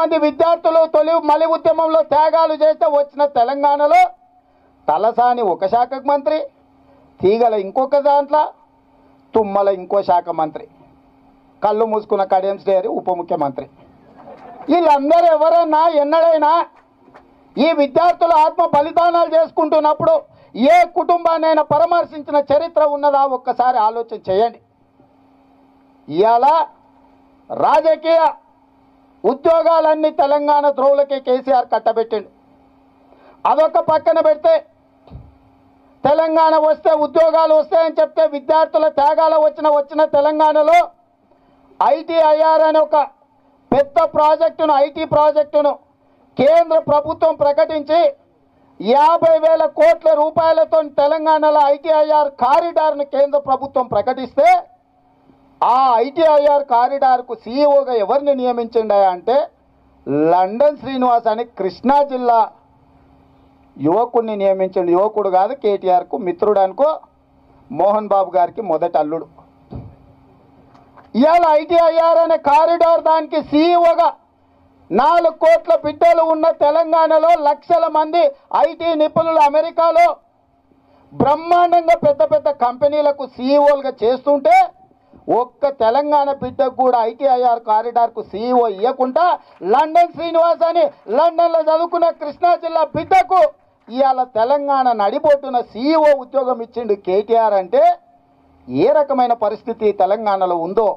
మంది విద్యార్థులు తొలి మలి ఉద్యమంలో త్యాగాలు చేస్తే వచ్చిన తెలంగాణలో తలసాని ఒక శాఖకు మంత్రి తీగల ఇంకొక దాంట్లో తుమ్మల ఇంకో శాఖ మంత్రి కళ్ళు మూసుకున్న కడియం శ్రేయరి ఉప ముఖ్యమంత్రి. వీళ్ళందరూ ఎవరైనా ఎన్నడైనా ఈ విద్యార్థులు ఆత్మ బలిదానాలు చేసుకుంటున్నప్పుడు ఏ కుటుంబాన్నైనా పరామర్శించిన చరిత్ర ఉన్నదా ఒక్కసారి ఆలోచన చేయండి. ఇవాళ రాజకీయ ఉద్యోగాలన్నీ తెలంగాణ ద్రోవులకే కేసీఆర్ కట్టబెట్టిండు. అదొక పక్కన పెడితే తెలంగాణ వస్తే ఉద్యోగాలు వస్తాయని చెప్తే విద్యార్థుల త్యాగాల వచ్చిన వచ్చిన తెలంగాణలో ఐటీఐఆర్ అనే ఒక పెద్ద ప్రాజెక్టును ఐటీ ప్రాజెక్టును కేంద్ర ప్రభుత్వం ప్రకటించి యాభై వేల కోట్ల రూపాయలతో తెలంగాణలో ఐటీఐఆర్ కారిడార్ను కేంద్ర ప్రభుత్వం ప్రకటిస్తే ఆ ఐటీఐఆర్ కారిడార్కు సీఈఓగా ఎవరిని నియమించిండా అంటే లండన్ శ్రీనివాస్ అని కృష్ణా జిల్లా యువకుడిని నియమించండి యువకుడు కాదు కేటీఆర్కు మిత్రుడు అనుకో మోహన్ బాబు గారికి మొదటి అల్లుడు. ఇవాళ ఐటీఐఆర్ అనే కారిడార్ దానికి సీఈఓగా నాలుగు కోట్ల బిడ్డలు ఉన్న తెలంగాణలో లక్షల మంది ఐటీ నిపుణులు అమెరికాలో బ్రహ్మాండంగా పెద్ద పెద్ద కంపెనీలకు సీఈఓలుగా చేస్తుంటే ఒక్క తెలంగాణ బిడ్డకు కూడా ఐటీఐఆర్ కారిడార్కు సీఈఓ ఇవ్వకుండా లండన్ శ్రీనివాస్ అని లండన్లో చదువుకున్న కృష్ణా జిల్లా బిడ్డకు ఇవాళ తెలంగాణ నడిబొట్టున సీఈఓ ఉద్యోగం ఇచ్చిండు కేటీఆర్ అంటే ఏ రకమైన పరిస్థితి తెలంగాణలో ఉందో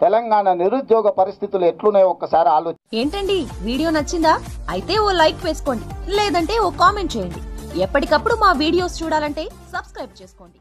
తెలంగాణ నిరుద్యోగ పరిస్థితులు ఎట్లున్నాయో ఒక్కసారి ఆలోచన ఏంటండి? వీడియో నచ్చిందా? అయితే ఓ లైక్ వేసుకోండి లేదంటే ఓ కామెంట్ చేయండి. ఎప్పటికప్పుడు మా వీడియోస్ చూడాలంటే సబ్స్క్రైబ్ చేసుకోండి.